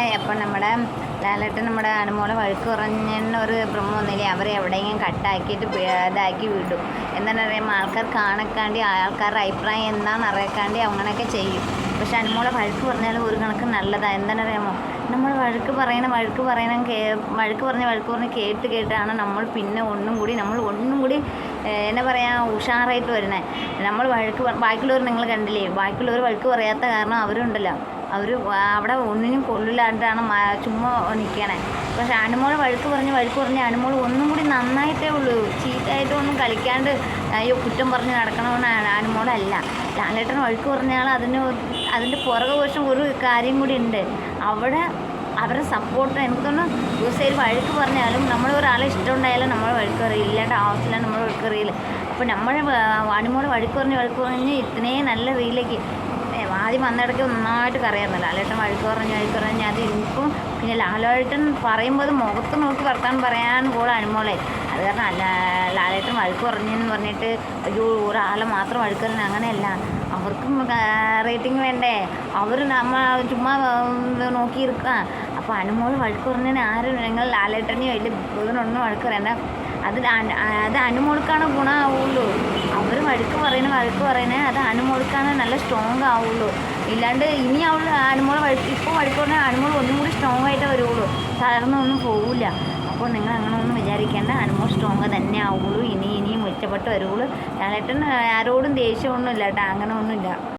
Hi അപ്പം നമ്മുടെ ലാലേട്ടൻ നമ്മുടെ അനുമോളെ വഴുക്ക് കുറഞ്ഞ ഒരു പ്രമോ അവരെ എവിടെയെങ്കിലും കട്ടാക്കിയിട്ട് ഇതാക്കി വിടും. എന്താണ് പറയുമ്പോൾ ആൾക്കാർ കാണക്കാണ്ടി ആൾക്കാരുടെ അഭിപ്രായം എന്താണെന്ന് അറിയാക്കാണ്ടി അങ്ങനെയൊക്കെ ചെയ്യും. പക്ഷെ അനുമോളെ വഴുക്ക് പറഞ്ഞാലും ഒരു കണക്ക് നല്ലതാണ് എന്താണ് പറയുമ്പോൾ നമ്മൾ വഴുക്ക് പറയണ വഴുക്ക് പറയണ കേ വഴുക്ക് പറഞ്ഞ് വഴുക്ക് പറഞ്ഞ് കേട്ട് കേട്ടാണ് നമ്മൾ പിന്നെ ഒന്നും കൂടി നമ്മൾ ഒന്നും കൂടി എന്നാ പറയാ ഉഷാറായിട്ട് വരുന്നത് നമ്മൾ വഴുക്ക് ബാക്കിയുള്ളവർ നിങ്ങൾ കണ്ടില്ലേ? ബാക്കിയുള്ളവർ വഴുക്ക് പറയാത്ത കാരണം അവരുണ്ടല്ലോ. അവർ അവിടെ ഒന്നിനും കൊള്ളില്ലാണ്ടാണ് ചുമ്മാ നിൽക്കണേ പക്ഷെ അനുമോൾ വഴുക്ക് പറഞ്ഞ് വഴുക്ക് പറഞ്ഞ് അനുമോൾ ഒന്നും കൂടി നന്നായിട്ടേ ഉള്ളൂ. ചീത്തായിട്ടൊന്നും കളിക്കാണ്ട് അയ്യോ കുറ്റം പറഞ്ഞ് നടക്കണമെന്ന് അനുമോളല്ല ലാലേട്ടൻ വഴുക്ക് പറഞ്ഞാൽ അതിന് അതിന്റെ പുറകെ വശം ഒരു കാര്യം കൂടി ഉണ്ട്. അവിടെ അവരുടെ സപ്പോർട്ട് എനിക്ക് തോന്നുന്നു ദിവസയിൽ വഴുക്ക് പറഞ്ഞാലും നമ്മൾ ഒരാളെ ഇഷ്ടമുണ്ടായാലും നമ്മൾ വഴുക്ക് അറിയില്ല ഇല്ലാണ്ട് ആവശ്യമില്ല നമ്മൾ വഴുക്ക് അറിയില്ല അപ്പോൾ നമ്മൾ അനുമോൾ വഴുക്ക് പറഞ്ഞ് വഴുക്ക് പറഞ്ഞ് ഇത്രയും നല്ല രീതിയിലേക്ക് ഏ, ആദ്യം വന്നിടയ്ക്ക് നന്നായിട്ട് കറിയായിരുന്നു ലാലേട്ടൻ വഴുക്ക് പറഞ്ഞു വഴുക്ക് പറഞ്ഞു അത് ഇപ്പം പിന്നെ ലാലേട്ടൻ പറയുമ്പോൾ അത് മുഖത്ത് നോക്കി വർത്താൻ പറയാൻ കൂടെ അനുമോളെ. അത് കാരണം അല്ല ലാലേട്ടൻ വഴുക്ക് പറഞ്ഞെന്ന് പറഞ്ഞിട്ട് അയ്യോ ഒരാളെ മാത്രം വഴുക്ക് പറഞ്ഞു അങ്ങനെയല്ല. അവർക്കും റേറ്റിംഗ് വേണ്ടേ? അവർ നമ്മ ചുമ്മാ നോക്കിയിരിക്കാം അപ്പോൾ അനുമോൾ വഴുക്ക് പറഞ്ഞതിന് ആരും നിങ്ങൾ ലാലേട്ടനെയോ വലിയ ഇതിനൊന്നും വഴുക്ക് പറയണ്ട അത് അത് അനുമോൾക്കാണ് ഗുണമാവുള്ളൂ. വഴുക്ക് പറയുന്ന വഴുക്ക് പറയുന്നത് അത് അനുമോൾക്കാണ് നല്ല സ്ട്രോങ് ആവുള്ളൂ. ഇല്ലാണ്ട് ഇനി അവൾ അനുമോൾ വഴക്ക് ഇപ്പോൾ വഴക്ക് പറഞ്ഞാൽ അനുമോൾ ഒന്നും കൂടി സ്ട്രോങ് ആയിട്ട് വരുള്ളൂ. തളർന്നൊന്നും പോവില്ല. അപ്പോൾ നിങ്ങൾ അങ്ങനെ ഒന്നും വിചാരിക്കേണ്ട. അനുമോൾ സ്ട്രോങ് തന്നെ ആവുള്ളൂ. ഇനി ഇനിയും മെച്ചപ്പെട്ട് വരുള്ളൂ. ലാലേട്ടൻ ആരോടും ദേഷ്യമൊന്നുമില്ല കേട്ടോ അങ്ങനെ ഒന്നുമില്ല